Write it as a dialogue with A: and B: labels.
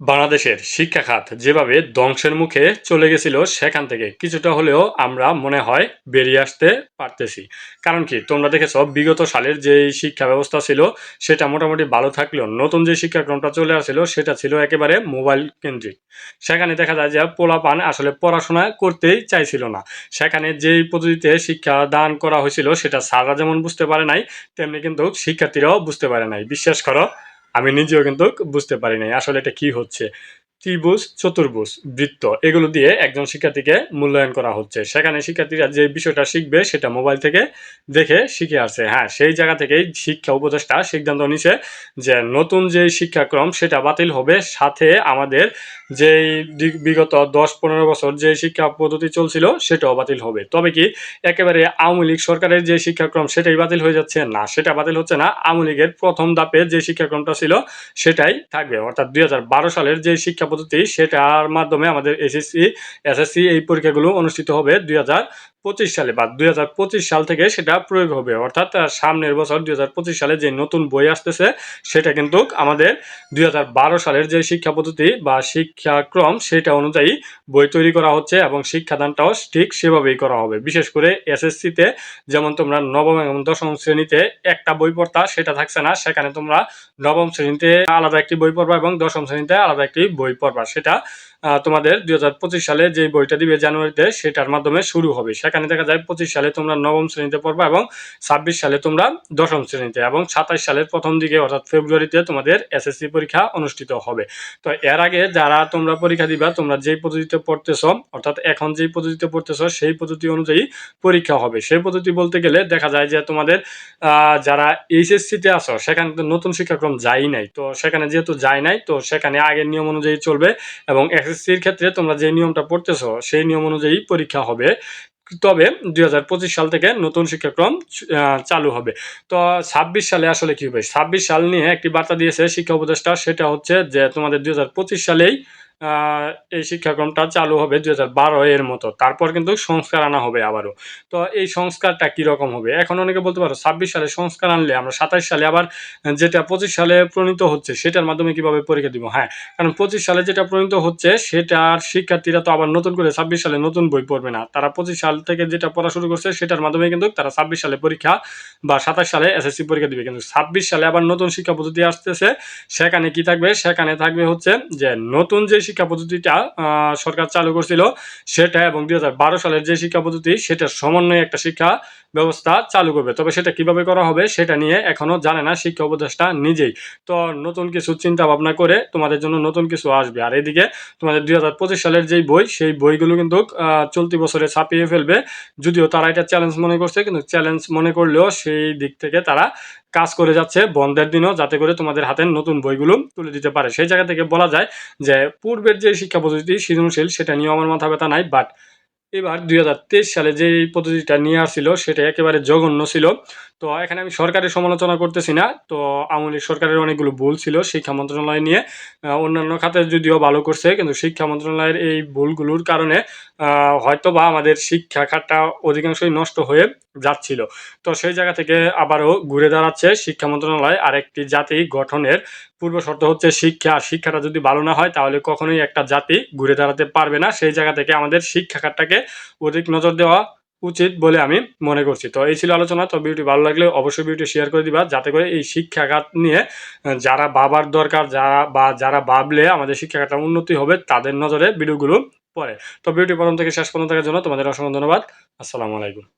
A: বাংলাদেশের শিক্ষা খাত যেভাবে ধ্বংসের মুখে চলে গেছিল সেখান থেকে কিছুটা হলেও আমরা মনে হয় বেরিয়ে আসতে পারতেছি। কারণ কি, তোমরা দেখেছ, বিগত সালের যে শিক্ষা ব্যবস্থা ছিল, সেটা মোটামুটি ভালো থাকলেও নতুন যে শিক্ষাক্রমটা চলে আসছিল, সেটা ছিল একেবারে মোবাইল কেন্দ্রিক। সেখানে দেখা যায় যে পোলাপান আসলে পড়াশোনা করতেই চাইছিল না। সেখানে যেই পদ্ধতিতে শিক্ষা দান করা হয়েছিল, সেটা স্যাররা যেমন বুঝতে পারে নাই, তেমনি কিন্তু শিক্ষার্থীরাও বুঝতে পারে নাই। বিশ্বাস করো আমি নিজেও কিন্তু বুঝতে পারি নাই আসলে এটা কি হচ্ছে। ত্রিভুজ, চতুর্ভুজ, বৃত্ত। এগুলো দিয়ে একজন শিক্ষার্থীকে মূল্যায়ন করা হচ্ছে। সেখানে শিক্ষার্থীরা যে বিষয়টা শিখবে সেটা মোবাইল থেকে দেখে শিখে আসছে। হ্যাঁ সেই জায়গা থেকেই শিক্ষা উপদেষ্টা সিদ্ধান্ত নিছে যে নতুন যে শিক্ষাক্রম সেটা বাতিল হবে। সাথে আমাদের যেই বিগত দশ পনেরো বছর যে শিক্ষা পদ্ধতি চলছিল সেটাও বাতিল হবে। তবে কি একেবারে আওয়ামী লীগ সরকারের যে শিক্ষাক্রম সেটাই বাতিল হয়ে যাচ্ছে? না, সেটা বাতিল হচ্ছে না। আওয়ামী লীগের প্রথম ধাপে যে শিক্ষাক্রমটা ছিল সেটাই থাকবে। অর্থাৎ দুই হাজার বারো সালের যে শিক্ষা পদ্ধতি সেটার মাধ্যমে আমাদের এসএসসি এসএসসি এই পরীক্ষাগুলো অনুষ্ঠিত হবে দুই হাজার পঁচিশ সালে বা দুই হাজার পঁচিশ সাল থেকে সেটা প্রয়োগ হবে। অর্থাৎ সামনের বছর দু হাজার পঁচিশ সালে যে নতুন বই আসতেছে, সেটা কিন্তু আমাদের দু হাজার বারো সালের যে শিক্ষা পদ্ধতি বা শিক্ষাক্রম, সেটা অনুযায়ী বই তৈরি করা হচ্ছে এবং শিক্ষাদানটাও ঠিক সেভাবেই করা হবে। বিশেষ করে এসএসসিতে যেমন তোমরা নবম এবং দশম শ্রেণীতে একটা বই পড়তা, সেটা থাকছে না। সেখানে তোমরা নবম শ্রেণীতে আলাদা একটি বই পড়বা এবং দশম শ্রেণীতে আলাদা একটি বই পড়বা। সেটা তোমাদের দুই হাজার পঁচিশ সালে যে বইটা দিবে জানুয়ারিতে, সেটার মাধ্যমে শুরু হবে। সেখানে দেখা যায় পঁচিশ সালে তোমরা নবম শ্রেণীতে পড়বা এবং ছাব্বিশ সালে তোমরা দশম শ্রেণীতে এবং সাতাশ সালের প্রথম দিকে, অর্থাৎ ফেব্রুয়ারিতে তোমাদের এসএসসি পরীক্ষা অনুষ্ঠিত হবে। তো এর আগে যারা তোমরা পরীক্ষা দিবা, তোমরা যেই পদ্ধতিতে পড়তেছ, অর্থাৎ এখন যেই পদ্ধতিতে পড়তেছ, সেই পদ্ধতি অনুযায়ী পরীক্ষা হবে। সেই পদ্ধতি বলতে গেলে দেখা যায় যে তোমাদের যারা এইচএসসিতে আছো, সেখানে তো নতুন শিক্ষাক্রম যাই নাই। তো সেখানে যেহেতু যায় নাই, তো সেখানে আগের নিয়ম অনুযায়ী চলবে এবং এসএসসির ক্ষেত্রে তোমরা যে নিয়মটা পড়তেছো, সেই নিয়ম অনুযায়ী পরীক্ষা হবে। তবে দুই হাজার পঁচিশ সাল থেকে নতুন শিক্ষাক্রম চালু হবে। তো ছাব্বিশ সালে আসলে কি হবে? ছাব্বিশ সাল নিয়ে একটি বার্তা দিয়েছে শিক্ষা উপদেষ্টা, সেটা হচ্ছে যে তোমাদের দুই হাজার পঁচিশ সালেই এই শিক্ষাক্রমটা চালু হবে দু হাজার বারো এর মতো। তারপর কিন্তু সংস্কার আনা হবে আবারও। তো এই সংস্কারটা কীরকম হবে? এখন অনেকে বলতে পারো, ছাব্বিশ সালে সংস্কার আনলে আমরা সাতাশ সালে আবার যেটা পঁচিশ সালে প্রণীত হচ্ছে সেটার মাধ্যমে কীভাবে পরীক্ষা দিব? হ্যাঁ কারণ পঁচিশ সালে যেটা প্রণীত হচ্ছে সেটার শিক্ষার্থীরা তো আবার নতুন করে ছাব্বিশ সালে নতুন বই পড়বে না। তারা পঁচিশ সাল থেকে যেটা পড়া শুরু করছে সেটার মাধ্যমে কিন্তু তারা ছাব্বিশ সালে পরীক্ষা বা সাতাশ সালে এসএসসি পরীক্ষা দিবে। কিন্তু ছাব্বিশ সালে আবার নতুন শিক্ষা পদ্ধতি আসতেছে। সেখানে কি থাকবে? সেখানে থাকবে হচ্ছে যে নতুন যে শিক্ষা পদ্ধতিটা সরকার চালু করছিল সেটা এবং দুই হাজার বারো সালের যে শিক্ষা পদ্ধতি সেটার সমন্বয়ে একটা শিক্ষা ব্যবস্থা চালু করবে। তবে সেটা কীভাবে করা হবে সেটা নিয়ে এখনও জানে না শিক্ষা উপদেষ্টা নিজেই। তো নতুন কিছু চিন্তা ভাবনা করে তোমাদের জন্য নতুন কিছু আসবে। আর এদিকে তোমাদের দুই হাজার পঁচিশ সালের যেই বই, সেই বইগুলো কিন্তু চলতি বছরে ছাপিয়ে ফেলবে। যদিও তারা এটা চ্যালেঞ্জ মনে করছে, কিন্তু চ্যালেঞ্জ মনে করলেও সেই দিক থেকে তারা কাজ করে যাচ্ছে বন্ধের দিনও যাতে করে তোমাদের হাতে নতুন বইগুলো তুলে দিতে পারে। সেই জায়গা থেকে বলা যায় যে পূর্বের যে শিক্ষা পদ্ধতি সৃজনশীল সেটা নিয়ে আমার মাথা ব্যথা নাই বাট এবার দুই হাজার তেইশ সালে যে পদ্ধতিটা নিয়ে আসছিল, সেটা একেবারে জঘন্য ছিল। তো এখানে আমি সরকারের সমালোচনা করতেছি না। তো আওয়ামী সরকারের অনেকগুলো ভুল ছিল শিক্ষা মন্ত্রণালয় নিয়ে। অন্যান্য খাতে যদিও ভালো করছে, কিন্তু শিক্ষা মন্ত্রণালয়ের এই ভুলগুলোর কারণে হয়তো বা আমাদের শিক্ষা খাতটা অধিকাংশই নষ্ট হয়ে যাচ্ছিল। তো সেই জায়গা থেকে আবারও ঘুরে দাঁড়াচ্ছে শিক্ষা মন্ত্রণালয়। আরেকটি জাতি গঠনের পূর্ব শর্ত হচ্ছে শিক্ষা। আর শিক্ষাটা যদি ভালো না হয়, তাহলে কখনোই একটা জাতি ঘুরে দাঁড়াতে পারবে না। সেই জায়গা থেকে আমাদের শিক্ষা খাতটাকে অধিক নজর দেওয়া উচিত বলে আমি মনে করছি। তো এই ছিল আলোচনা। তো ভিডিওটি ভালো লাগলে অবশ্যই ভিডিওটি শেয়ার করে দিবা। যাতে করে এই শিক্ষাখাত নিয়ে যারা বাবার দরকার, যারা বা যারা ভাবলে আমাদের শিক্ষাখাতটা উন্নতি হবে, তাদের নজরে ভিডিওগুলো পড়ে। তো ভিডিওটি প্রথম থেকে শেষ পর্যন্ত দেখার জন্য তোমাদের অসংখ্য ধন্যবাদ। আসসালামু আলাইকুম।